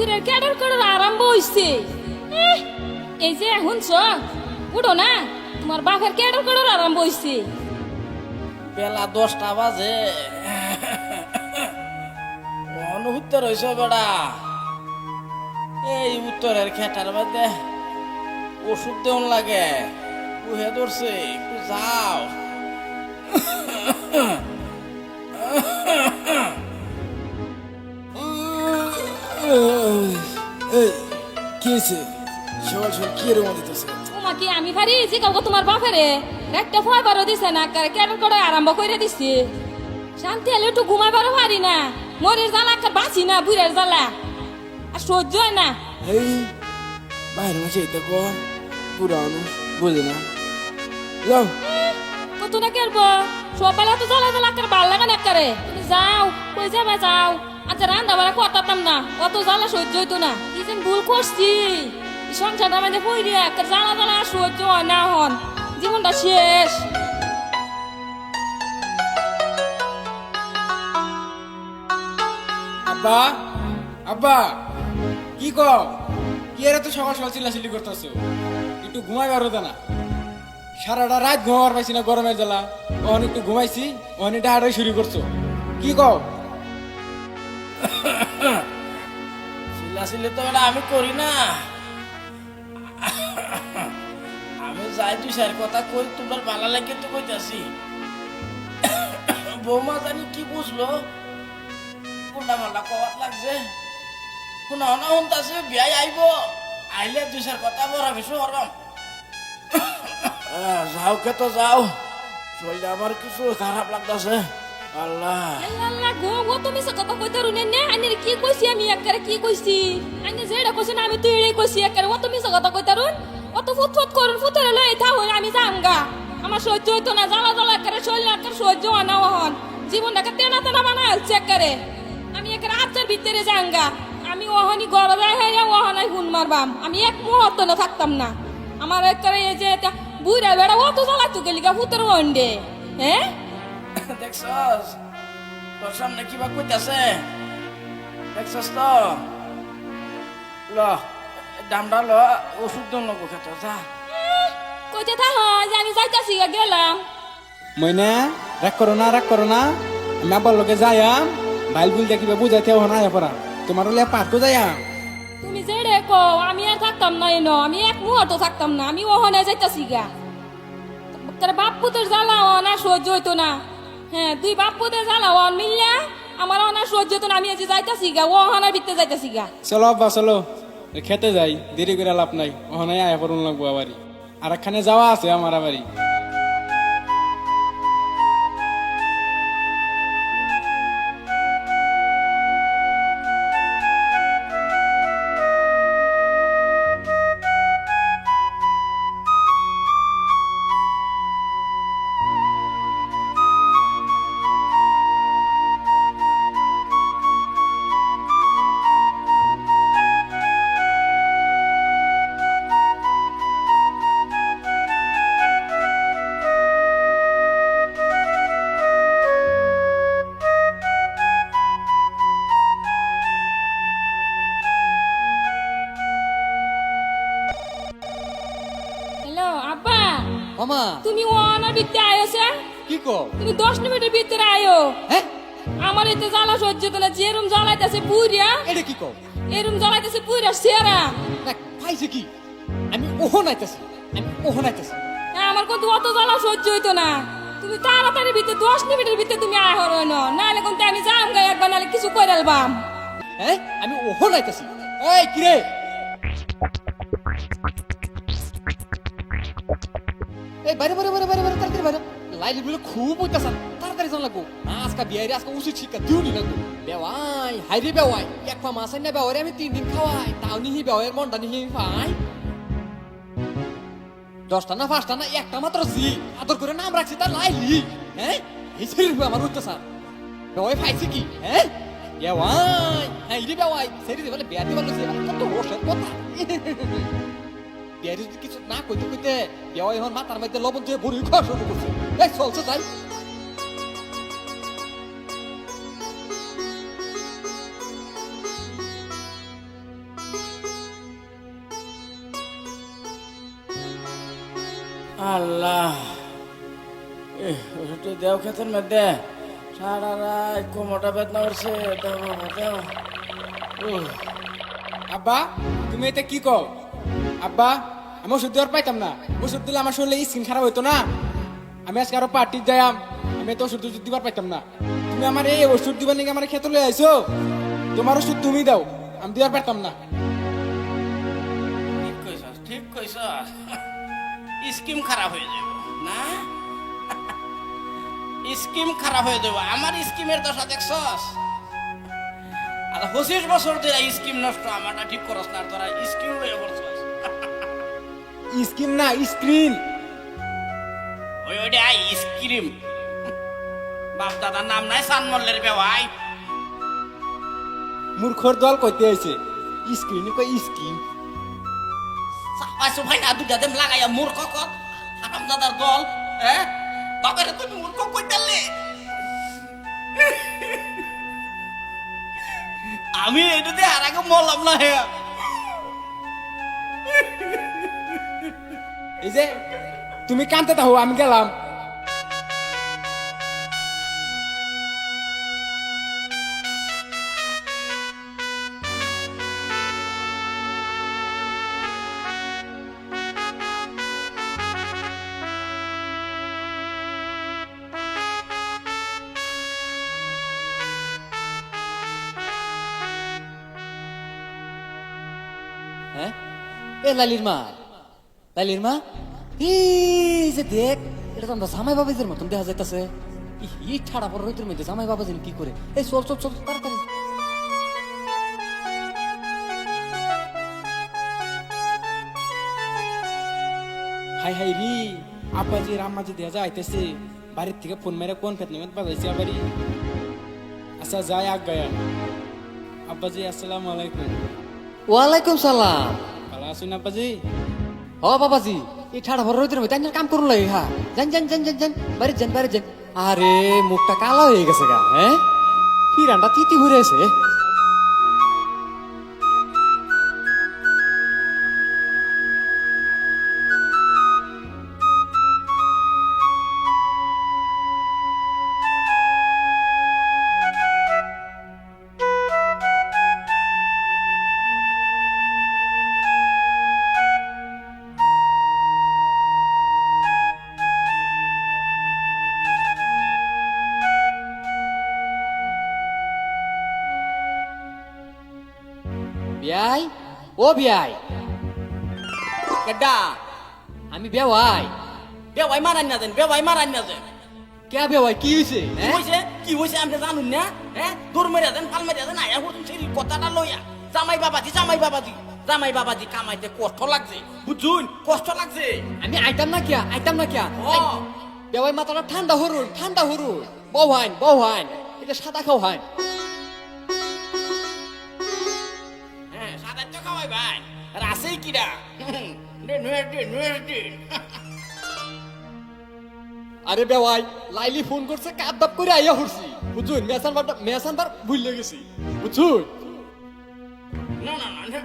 বুড়ের cadre cadre আরম্ভ হইছে। এই যে শুনছ, উঠো না, তোমার বাপের কেডার কেডার আরম্ভ হইছে। বেলা দশটা বাজে। অনুভূত রয়েছে বেড়া এই উত্তরের খেটার মধ্যে ওষুধ দেওয়ান লাগে। উহে ধরছে, একটু যাও। এই কি হয়েছে সকাল সকাল কি এরকম দিতেছে তোমা কি আমি ভারি? যে কাউকে তোমার বাপেরে। একটা ফয় বারো দিছে না কেডার কেডার আরম্ভ করে দিছে? শান্তি হলে একটু ঘুমাইবারও পারি না। মরের জ্বালা একটা বাঁচি না বুড়ের জ্বালা। আর সহ্য হয় না। এই বাইরে মাসে দেখো পুরানো বুঝে না। যাও। কত না কেরবো? সকালে তো জ্বালা জ্বালা করে ভালো লাগে না করে। যাও কই যাবে যাও? আচ্ছা রান্না বাড়া করতাম না। অত জ্বালা সহ্য হইতো না। কি যেন ভুল করছি সংসারটা আমাদের দিয়ে একটা জ্বালা জ্বালা সহ্য হয় না হন। জীবনটা শেষ। আব্বা আব্বা, কি কও কি এরা তো সকাল সকাল চিল্লাচিল্লি করতেছো? একটু ঘুমাই পারো না। সারাটা রাত ঘুমাবার পাইছি না গরমের জ্বালা। ওখানে একটু ঘুমাইছি ওখানে ডাহাড়াই শুরু করছ। কি কও? চিল্লাচিল্লি তো বেটা আমি করি না। আমি যাই তুই স্যার কথা কই, তোমার ভালো লাগে তো কইতাছি। বৌমা জানি কি বুঝলো? কোনটা মাল্লা কওয়াত লাগছে? শুনা শুনা, শুনতাছে, বিয়াই আইব। আইলে দুই চার কথা বড় বেশি হরবাম যাও কে তো যাও। শরীরটা আমার কিছু খারাপ লাগতাছে। আল্লাহ। আল্লাহ গো গো, তুমি সে কথা কইতে রুনে নে, আনি কি কইছি আমি একবারে কি কইছি? আনি যেটা কইছি না, আমি তুই এটাই কইছি একবারে ও, তুমি সে কথা কইতে রুন অত ফুট ফুট করুন, ফুটরে লই থা হই, আমি যামগা আমার সহ্য হইতো না, জ্বালা জ্বালা করে শরীর একবারে সহ্য হয় না হন জীবনটাকে তেনা তেনা বানা হচ্ছে একবারে আমি একবারে আচ্ছার ভিতরে যাঙ্গা। আমি ওহনি গরবে হইয়া ওহনাই হুন মারবাম। আমি এক মুহূর্ত না থাকতাম না। আমার একবারে এই যে বুড়া বেড়া জ্বালা তো গেলি গা ফুটের ওন্ডে হ্যাঁ? দেখছস তোর সামনে কিবা কইতাছে দেখছস তো ল দামটা ল ওষুধ দন লোক খেত যা কইতে থাক যে আমি যাইতাছি গা গেলাম মইনা রাগ করো না রাগ করো না আমি আব্বার লোকে যাইয়াম বাইল বুল দেখিবে বুঝাইতে হো না এরপরা তোমার হলে পার্কও যাইয়াম তুমি যে রে কো আমি আর থাকতাম না এনো আমি এক মুহূর্ত থাকতাম না আমি ওহনে যাইতাছি গা তোর বাপ পুতের জ্বালা অনা সহ্য হইতো না হ্যাঁ তুই বাপ পোতে জানা অন মিল্লা আমার অনা সহ্য তো আমি আজ যাইতাছি গা, ও অহনা বিতে যাইতাছি গা। চলো আব্বা, চলো। খেতে যাই, দেরি করে লাভ নাই ওখানে আয়া পড়ুন লাগবো আবারই। আর একখানে যাওয়া আছে আমার আবারই। মামা। তুমি ওনার ভিতরে আয়োছে কি কো তুমি দশ মিনিটের ভিতরে আয়ো হ্যাঁ আমার এতে জ্বালা সহ্য হতো না যে রুম জ্বালাইতেছে পুরিয়া এটা কি কো এরম জ্বালাইতেছে পুরিয়া সেরা। দেখ পাইছে কি? আমি ওহ নাইতেছি আমি ওহ নাইতেছি হ্যাঁ, আমার কিন্তু অত জ্বালা সহ্য হইতো না। তুমি তাড়াতাড়ি ভিতরে দশ মিনিটের ভিতরে তুমি আয় হরো না নাহলে কিন্তু আমি যাম গাই একবার নাহলে কিছু করে আলবাম। হ্যাঁ আমি ওহ নাইতেছি এই কিরে? এই বাইরে বাইরে বাইরে বাইরে বাইরে, তাড়াতাড়ি বাইরে। লাইলি বলে খুব হইতাছে। তাড়াতাড়ি জান লাগবো। আজকা বিয়ারে, আজকা উচিত শিক্ষা দিউনি লাগবো। বেওয়াই হাইরে বেওয়াই। এক পা না বেওয়ারে আমি তিন দিন খাওয়াই। তাও নিহি বেওয়ার মনটা নিহি পাই দশটা না পাঁচটা না, একটা মাত্র জি। আদর করে নাম রাখছি তার লাইলি। হ্যাঁ? এই শরীর আমার উঠতেছে বেওয়াই পাইছে কি? হ্যাঁ? বেওয়াই। হ্যাঁ রে বেওয়াই। সেরি বলে, বিয়া দিবার লইছে মানে কত রসের কথা। যদি কিছু না কইতে কইতে বেওয়াই এখন মাথার মধ্যে লবণ দিয়ে ভরি খাওয়া শুরু করছে। এই চলছে যাই। আল্লাহ। এ, দেও খেতের মধ্যে। সারা রাত কোমরটা বেদনা করছে আব্বা তুমি এটা কি কও? আব্বা, আমি ওষুধ দেওয়ার পাইতাম না। ওষুধ দিলে আমার শরীরে স্কিন খারাপ হইতো না। আমি আজকে আরও পার্টি যাইম আমি তো ওষুধ টষুধ দিবার পাইতাম না। তুমি আমার এই ওষুধ দিবার নাকি আমার খেতে লয়ে আইছো? তোমার ওষুধ তুমি দাও। আমি দিবার পারতাম না। ঠিক কইছ ঠিক কইছ স্কিম খারাপ হয়ে যাব না? স্কিম খারাপ হয়ে যাব আমার স্কিমের দশা দেখছস? আর পঁচিশ বছর ধরে স্কিম নষ্ট, আমারটা ঠিক করস না। তোরা স্কিম হয়ে পড়ছস। স্কিন না স্ক্রিন। ওই ওইটা স্ক্রিম। বাপ দাদার নাম নাই সানমল্লের বেওয়াই মূর্খর দল কইতে আইছে স্ক্রিন কই স্কিন সাপাই সুপাই না দুটা দেম লাগাইয়া মূর্খ কত হারাম দাদার দল হ্যাঁ বাবারে তুমি মূর্খ কই কইতালে আমি এটাতে আর আগে মরলাম না হ্যাঁ যে তুমি কানতে তাহো আমি গেলাম। হ্যাঁ? এ লালির মা লালির মা? এই যে দেখ এটা তো আমরা জামাই বাবাজির মতন দেখা যাইতাছে। ই ঠাড়া পর রইতের মধ্যে জামাই বাবাজি কি করে? এই চল চল চল তাড়াতাড়ি। হাই হাই রি আব্বাজি রাম্মাজি দেয়া যায় আইতেছে। বাড়ির থেকে ফোন মেরে কোন ফেত নেমেত বাজাইছে আবারই আচ্ছা যাই আগ গায়া। আব্বাজি আসসালামু আলাইকুম। ওয়ালাইকুম সালাম। ভালো আছেন আব্বাজি? ও বাবাজি। এই ঠাড়া ভর রইতের মধ্যে কাম করুন লাগে হা জান জান জান জান জান বাড়ি, যান বাড়ি, যান। আরে, মুখটা কালো হয়ে গেছে গা হ্যাঁ? ফিরানটা তিতি ঘুরে আছে? বিয়াই ও বিয়াই। কেডা? আমি বেওয়াই বেওয়াই মারান না দেন বেওয়াই মারান না দেন। কে বেওয়াই কি হয়েছে কি হইছে? কি হইছে আমি জানুন না হ্যাঁ? দূর মেরে দেন ফাল মেরে দেন আয়া হুতুন সেই কথাটা লইয়া। জামাই বাবাজি জামাই বাবাজি জামাই বাবাজি কামাইতে কষ্ট লাগছে। বুঝুন কষ্ট লাগছে। আমি আইতাম না কিয়া আইতাম না কিয়া। বেওয়াই মাথাটা ঠান্ডা হরুন ঠান্ডা হরুন। বহাইন বহাইন এটা সাদা খাও দিন আরে বেওয়াই লাইলি ফোন করছে কাপ দাপ করে আইয়া হরছি বুঝুন মেসান বার মেসান বার ভুলে গেছি। বুঝুন না না না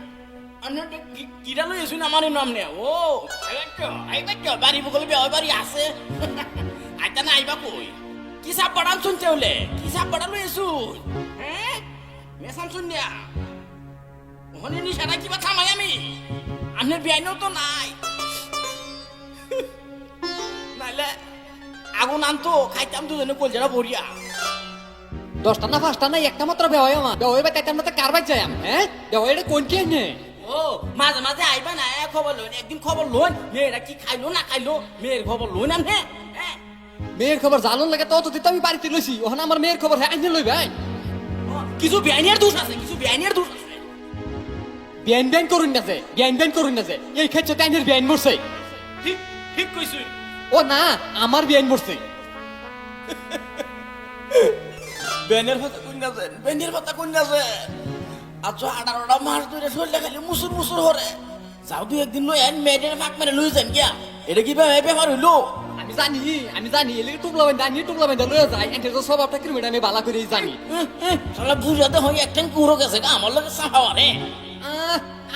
আমি কি- কিরা লই আছো না আমার নাম নে ও আইবা তো বাড়ি বগলে বেওয়াই বাড়ি আছে। আইতা না আইবা কই? কি সাপ পড়ান শুনতে হলে কি সাপ পড়া লই আছো হ্যাঁ মেসান শুন দিয়া ওখানে নিশানা কিবা থামাই আমি? আপনার বিয়াইনও তো নাই। নাইলে আগুন আনতো খাইতাম দুজনে কলজারা বরিয়া দশটা না পাঁচটা না একটা মাত্র বেওয়াই আমার। বেওয়াই বা তাইতাম না তো কার বাই যাই আমি হ্যাঁ? বেওয়াই এটা কোন কে নে? ও মাঝে মাঝে আইবা না খবর লোন একদিন খবর লোন মেয়েরা কি খাইলো না খাইলো মেয়ের খবর লোন আনে হ্যাঁ? মেয়ের খবর জানুন লাগে তত দিতে আমি বাড়িতে লইছি ওখানে আমার মেয়ের খবর হ্যাঁ আইনে লই ভাই কিছু বেআইনের দোষ আছে কিছু বেআইনের দোষ বিয়ান বিয়ান করুন না যে বিয়ান বিয়ান করুন না যে এই ক্ষেত্রে তাইনের বিয়ান মরছে ঠিক ঠিক কইছুই ও না আমার বিয়ান মরছে বেনের কথা কই কইনাছেন বেন্ডির কথা কইনাছেন আচ্ছা আঠারোটা মাস ধরে শরীরটা খালি মুসুর মুসুর হরে যাও দুই একদিন লই আন মেয়েদের ফাঁক মেরে লই যান গিয়া এটা কি ব্যাপার ব্যাপার হইল আমি জানি আমি জানি এলে টুকলা বাইন্দা আনি টুকলা বাইন্দা লয়ে যায় এন্টের তো স্বভাবটা কিরম এটা আমি বালা করেই জানি শালা বুঝাতে হয় একটান কুড়ো গেছে গা আমার লগে সাহাওয়া রে আহ,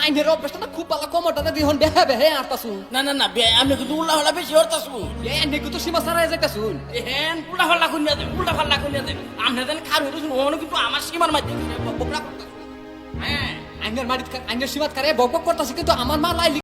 আইনের অভ্যাসটা না খুব ভালো দিহন বেহে বেহে আটতাছু না না না বে আমি কিন্তু উল্লা হল্লা বেশি হরতাছু এ এনে কিন্তু সীমা সারা যাইতাছুন এহেন উল্লা ফাল্লা কইনা দেন উল্লা ফাল্লা কইনা দেন আমনে দেন খার হইতেছুন ওখানে কিন্তু আমার সীমার মাঝে বকরা করতাছু হ্যাঁ। আইনের মারিত আইনের সীমাত কারে বক বক করতাছি কিন্তু আমার মা লাইলি